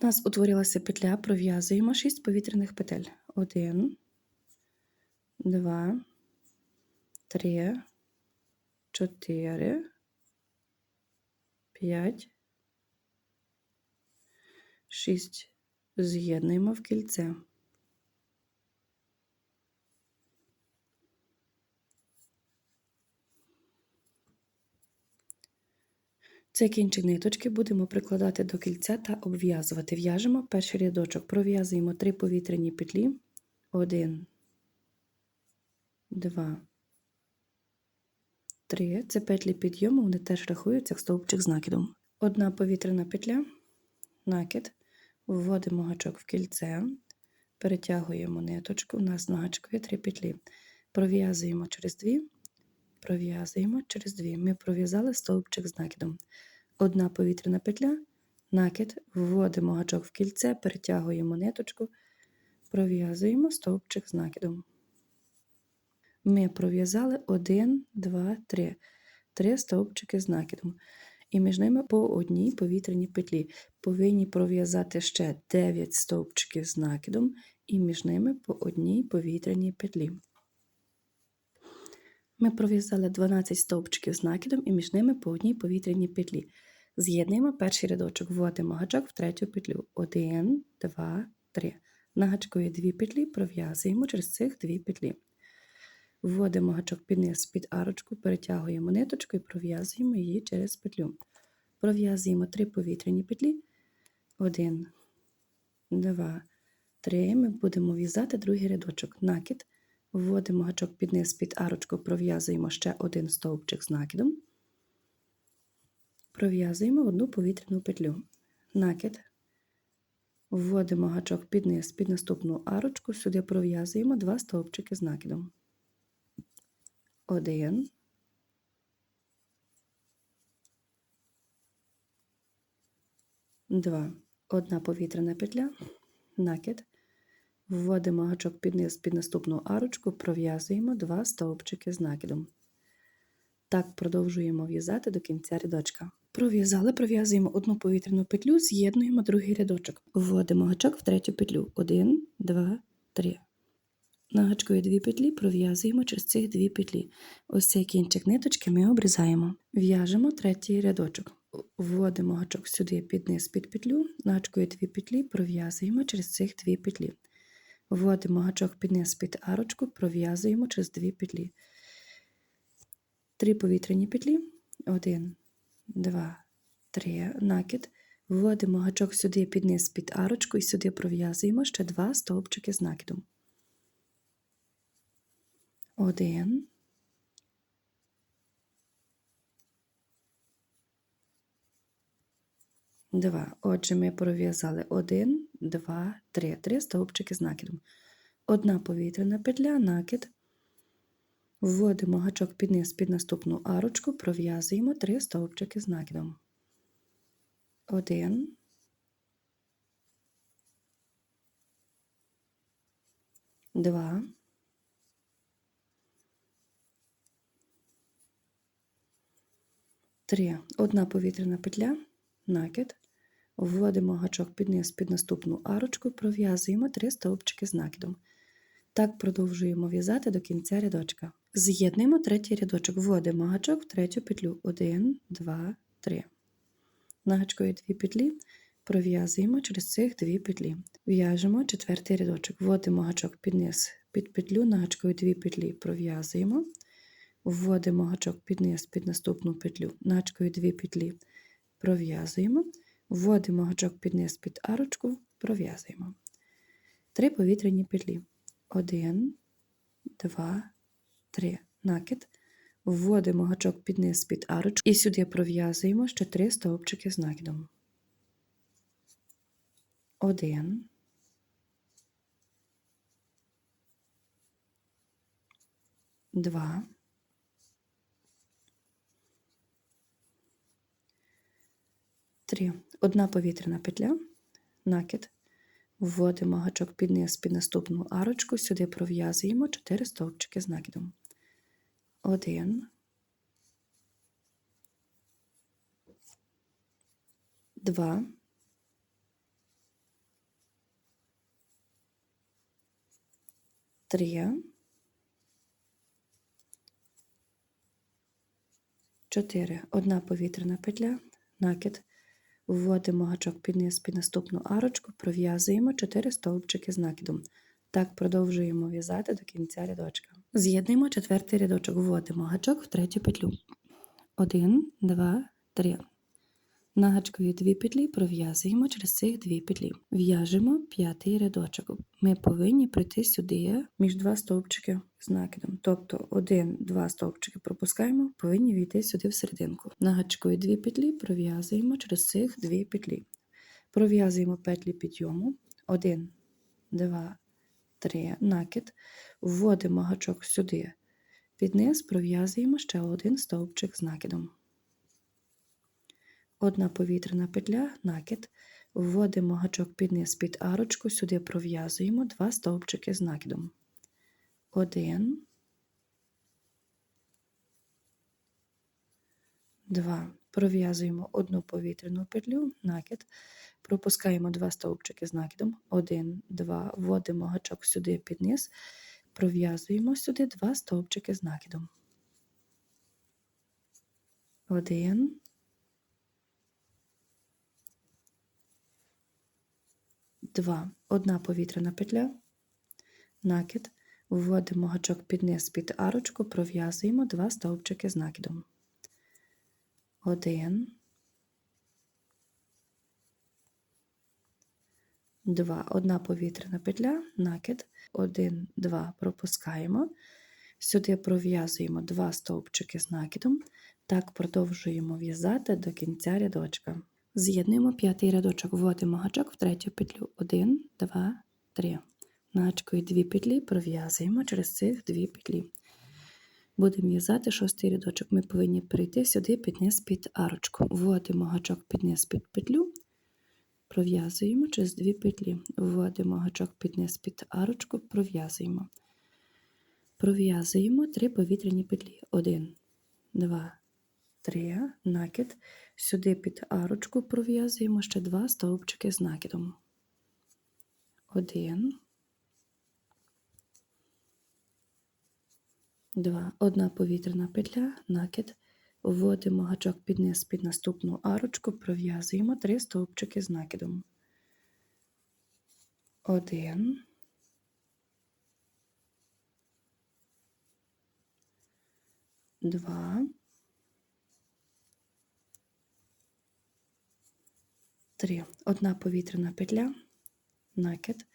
У нас утворилася петля, пров'язуємо 6 повітряних петель. 1, 2, 3, 4, 5, 6. З'єднуємо в кільце. Цей кінчик ниточки будемо прикладати до кільця та обв'язувати. В'яжемо перший рядочок, пров'язуємо 3 повітряні петлі. 1, 2, 3. Це петлі підйому, вони теж рахуються як стовпчик з накидом. Одна повітряна петля, накид, вводимо гачок в кільце, перетягуємо ниточку, у нас на є 3 петлі. Пров'язуємо через 2, пров'язуємо через 2. Ми пров'язали стовпчик з накидом. Одна повітряна петля, накид, вводимо гачок в кільце, перетягуємо ниточку, пров'язуємо стовпчик з накидом. Ми пров'язали 1, 2, 3. Три стовпчики з накидом. І між ними по одній повітряній петлі. Повинні пров'язати ще 9 стовпчиків з накидом, і між ними по одній повітряній петлі. Ми пров'язали 12 стовпчиків з накидом і між ними по одній повітряній петлі. З'єднуємо перший рядочок, вводимо гачок в третю петлю. 1, 2, 3. На є 2 петлі, пров'язуємо через цих 2 петлі. Вводимо гачок під низ під арочку, перетягуємо ниточку і пров'язуємо її через петлю. Пров'язуємо 3 повітряні петлі. 1, 2, 3. Ми будемо в'язати другий рядочок. Накид. Вводимо гачок під низ під арочку, пров'язуємо ще один стовпчик з накидом. Пров'язуємо одну повітряну петлю. Накид. Вводимо гачок під низ під наступну арочку, сюди пров'язуємо два стовпчики з накидом. Один. Два. Одна повітряна петля, накид. Вводимо гачок під низ під наступну арочку, пров'язуємо два стовпчики з накидом. Так продовжуємо в'язати до кінця рядочка. Пров'язали, пров'язуємо одну повітряну петлю, з'єднуємо другий рядочок. Вводимо гачок в третю петлю. Один, два, три. На гачку дві петлі, пров'язуємо через цих дві петлі. Ось цей кінчик ниточки ми обрізаємо. В'яжемо третій рядочок. Вводимо гачок сюди під низ під петлю, на гачку дві петлі, пров'язуємо через цих дві петлі. Вводимо гачок під низ під арочку, пров'язуємо через дві петлі. Три повітряні петлі. Один, два, три. Накид. Вводимо гачок сюди під низ під арочку і сюди пров'язуємо ще два стовпчики з накидом. Один. Два. Отже, ми пров'язали один, два, три. Три стовпчики з накидом. Одна повітряна петля, накид. Вводимо гачок під низ під наступну арочку, пров'язуємо три стовпчики з накидом. Один. Два. Три. Одна повітряна петля, накид. Вводимо гачок під низ під наступну арочку, пров'язуємо три стовпчики з накидом. Так продовжуємо в'язати до кінця рядочка. З'єднуємо третій рядочок, вводимо гачок в третю петлю. 1, 2, 3. На гачку дві петлі, пров'язуємо через цих дві петлі. В'яжемо четвертий рядочок, вводимо гачок під низ під петлю, на гачку дві петлі, пров'язуємо. Вводимо гачок під низ під наступну петлю, на гачку дві петлі, пров'язуємо. Вводимо гачок під низ під арочку, пров'язуємо. Три повітряні петлі. 1, 2, 3. Накид. Вводимо гачок під низ під арочку і сюди пров'язуємо ще три стовпчики з накидом. 1, 2, 3. Одна повітряна петля, накид, вводимо гачок під низ під наступну арочку, сюди пров'язуємо 4 стовпчики з накидом. 1, 2, 3, 4. Одна повітряна петля, накид. Вводимо гачок під низ під наступну арочку, пров'язуємо 4 стовпчики з накидом. Так продовжуємо в'язати до кінця рядочка. З'єднуємо четвертий рядочок, вводимо гачок в третю петлю. 1, 2, 3. На дві петлі пров'язуємо через цих дві петлі. В'яжемо п'ятий рядочок. Ми повинні прийти сюди між два стовпчики з накидом. Тобто один-два стовпчики пропускаємо, повинні війти сюди в серединку. На гачкові дві петлі пров'язуємо через цих дві петлі. Пров'язуємо петлі підйому. 1, 2, 3, накид. Вводимо гачок сюди. Під низ пров'язуємо ще один стовпчик з накидом. Одна повітряна петля, накид. Вводимо гачок під низ під арочку, сюди пров'язуємо два стовпчики з накидом. Один, два. Пров'язуємо одну повітряну петлю, накид. Пропускаємо два стовпчики з накидом. Один, два. Вводимо гачок сюди під низ. Пров'язуємо сюди два стовпчики з накидом. Один, два. Одна повітряна петля, накид. Вводимо гачок під низ під арочку, пров'язуємо два стовпчики з накидом. Один, два. Одна повітряна петля, накид. Один, два. Пропускаємо. Сюди пров'язуємо два стовпчики з накидом. Так продовжуємо в'язати до кінця рядочка. З'єднуємо п'ятий рядочок, вводимо гачок в третю петлю. 1, 2, 3. На гачкові дві петлі пров'язуємо через цих дві петлі. Будемо в'язати шостий рядочок. Ми повинні перейти сюди під низ під арочку. Вводимо гачок під низ під петлю, пров'язуємо через дві петлі. Вводимо гачок під низ під арочку, пров'язуємо. Пров'язуємо три повітряні петлі. 1, 2, 3, накид. Сюди під арочку пров'язуємо ще два стовпчики з накидом. Один, два. Одна повітряна петля, накид. Вводимо гачок під низ під наступну арочку, пров'язуємо три стовпчики з накидом. Один. Два. Три. Одна повітряна петля, накид.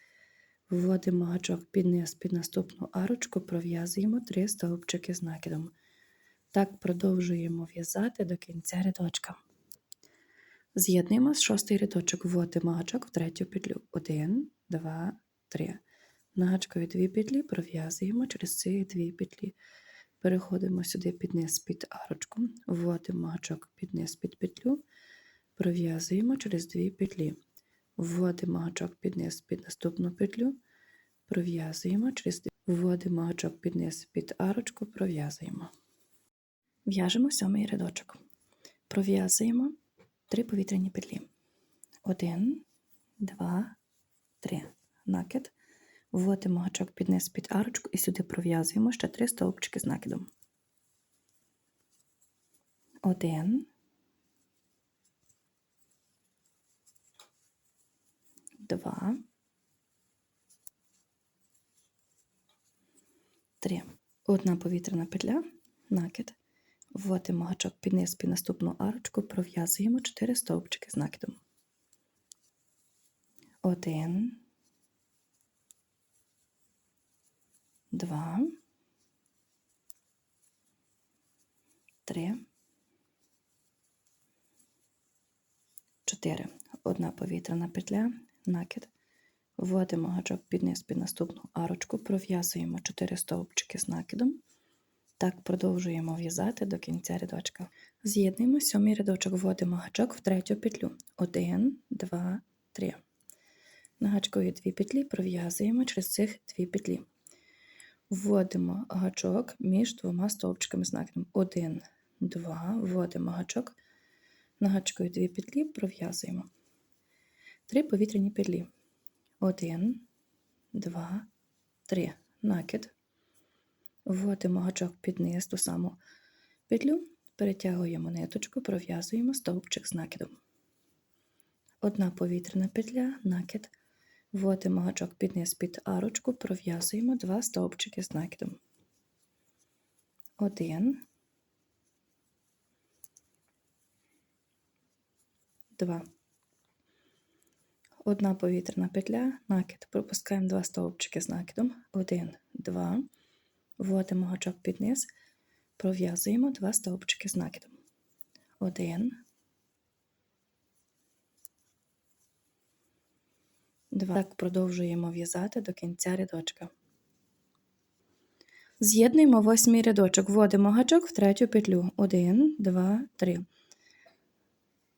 Вводимо гачок під низ під наступну арочку, пров'язуємо три стовпчики з накидом. Так продовжуємо в'язати до кінця рядочка. З'єднуємо з шостий рядочок, вводимо гачок в третю петлю. Один, два, три. На гачкові дві петлі пров'язуємо через ці дві петлі. Переходимо сюди під низ під арочку, вводимо гачок під низ під петлю, пров'язуємо через дві петлі. Вводимо гачок під низ під наступну петлю, пров'язуємо через дві. Вводимо гачок під низ під арочку, пров'язуємо. В'яжемо сьомий рядочок. Пров'язуємо три повітряні петлі. Один, два, три. Накид. Вводимо гачок під низ під арочку і сюди пров'язуємо ще три стовпчики з накидом. Один. Два. Три. Одна повітряна петля, накид. Вводимо гачок під низ під наступну арочку, пров'язуємо 4 стовпчики з накидом. Один, два, три, чотири. Одна повітряна петля, накид. Вводимо гачок під низ під наступну арочку, пров'язуємо 4 стовпчики з накидом. Так продовжуємо в'язати до кінця рядочка. З'єднуємо сьомий рядочок, вводимо гачок в третю петлю. 1, 2, 3. На гачкові дві петлі пров'язуємо через цих дві петлі. Вводимо гачок між двома стовпчиками з накидом. 1, 2, вводимо гачок. На гачкові дві петлі пров'язуємо. Три повітряні петлі. 1, 2, 3. накид, вводимо гачок під низ ту саму петлю, перетягуємо ниточку, пров'язуємо стовпчик з накидом. Одна повітряна петля, накид, вводимо гачок під низ під арочку, пров'язуємо два стовпчики з накидом. Один, два. Одна повітряна петля, накид, пропускаємо два стовпчики з накидом. Один, два. Вводимо гачок під низ, пров'язуємо два стовпчики з накидом. Один, два. Так продовжуємо в'язати до кінця рядочка. З'єднуємо восьмий рядочок, вводимо гачок в третю петлю. Один, два, три.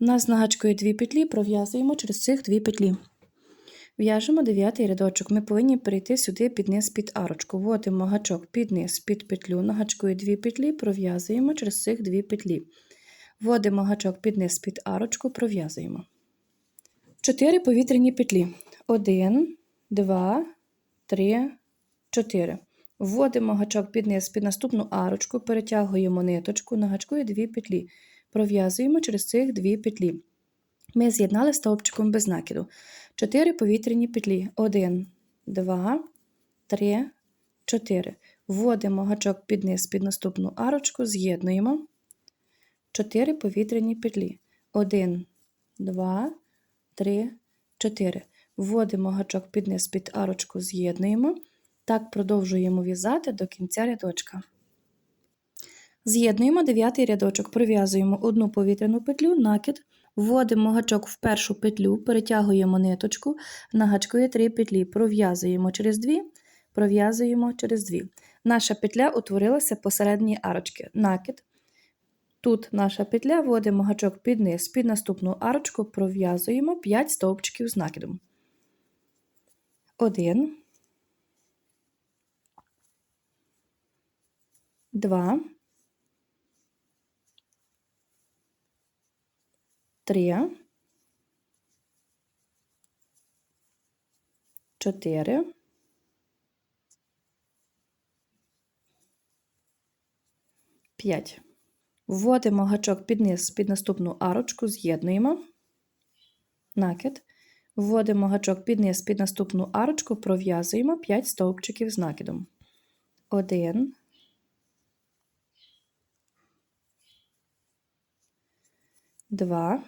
Нас на гачкою дві петлі, пров'язуємо через цих дві петлі. В'яжемо дев'ятий рядочок. Ми повинні перейти сюди під низ під арочку. Вводимо гачок під низ під петлю, на гачкою дві петлі, пров'язуємо через цих дві петлі. Вводимо гачок під низ під арочку, пров'язуємо. Чотири повітряні петлі. Один, два, три, чотири. Вводимо гачок під низ під наступну арочку, перетягуємо ниточку, на гачкою дві петлі. Пров'язуємо через цих дві петлі. Ми з'єднали стовпчиком без накиду. Чотири повітряні петлі. Один, два, три, чотири. Вводимо гачок під низ під наступну арочку, з'єднуємо. Чотири повітряні петлі. Один, два, три, чотири. Вводимо гачок під низ під арочку, з'єднуємо. Так продовжуємо в'язати до кінця рядочка. З'єднуємо дев'ятий рядочок, прив'язуємо одну повітряну петлю, накид, вводимо гачок в першу петлю, перетягуємо ниточку, на гачку є три петлі, пров'язуємо через дві, пров'язуємо через дві. Наша петля утворилася посередній арочки. Накид. Тут наша петля, вводимо гачок під низ, під наступну арочку, пров'язуємо 5 стовпчиків з накидом. Один. Два. Три, чотири, п'ять. Вводимо гачок під низ під наступну арочку, з'єднуємо накид. Вводимо гачок під низ під наступну арочку, пров'язуємо 5 стовпчиків з накидом. Один, два,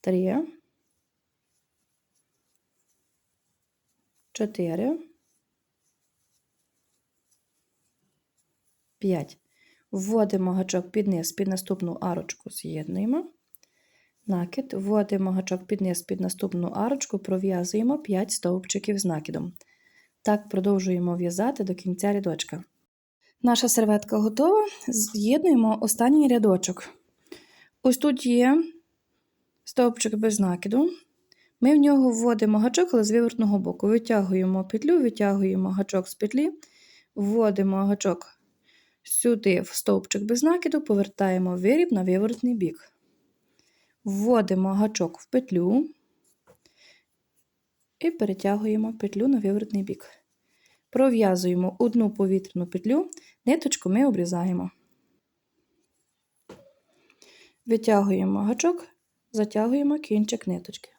три, чотири, п'ять. Вводимо гачок під низ під наступну арочку, з'єднуємо. Накид, вводимо гачок під низ під наступну арочку, пров'язуємо 5 стовпчиків з накидом. Так продовжуємо в'язати до кінця рядочка. Наша серветка готова. З'єднуємо останній рядочок. Ось тут є стовпчик без накиду. Ми в нього вводимо гачок, але з вивертного боку. Витягуємо петлю, витягуємо гачок з петлі, вводимо гачок сюди в стовпчик без накиду, повертаємо виріб на виворотний бік. Вводимо гачок в петлю і перетягуємо петлю на виворотний бік. Пров'язуємо одну повітряну петлю, ниточку ми обрізаємо. Витягуємо гачок, затягуємо кінчик ниточки.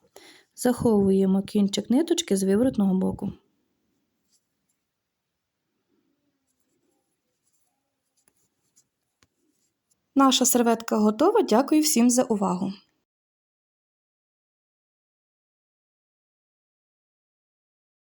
Заховуємо кінчик ниточки з виворотного боку. Наша серветка готова. Дякую всім за увагу!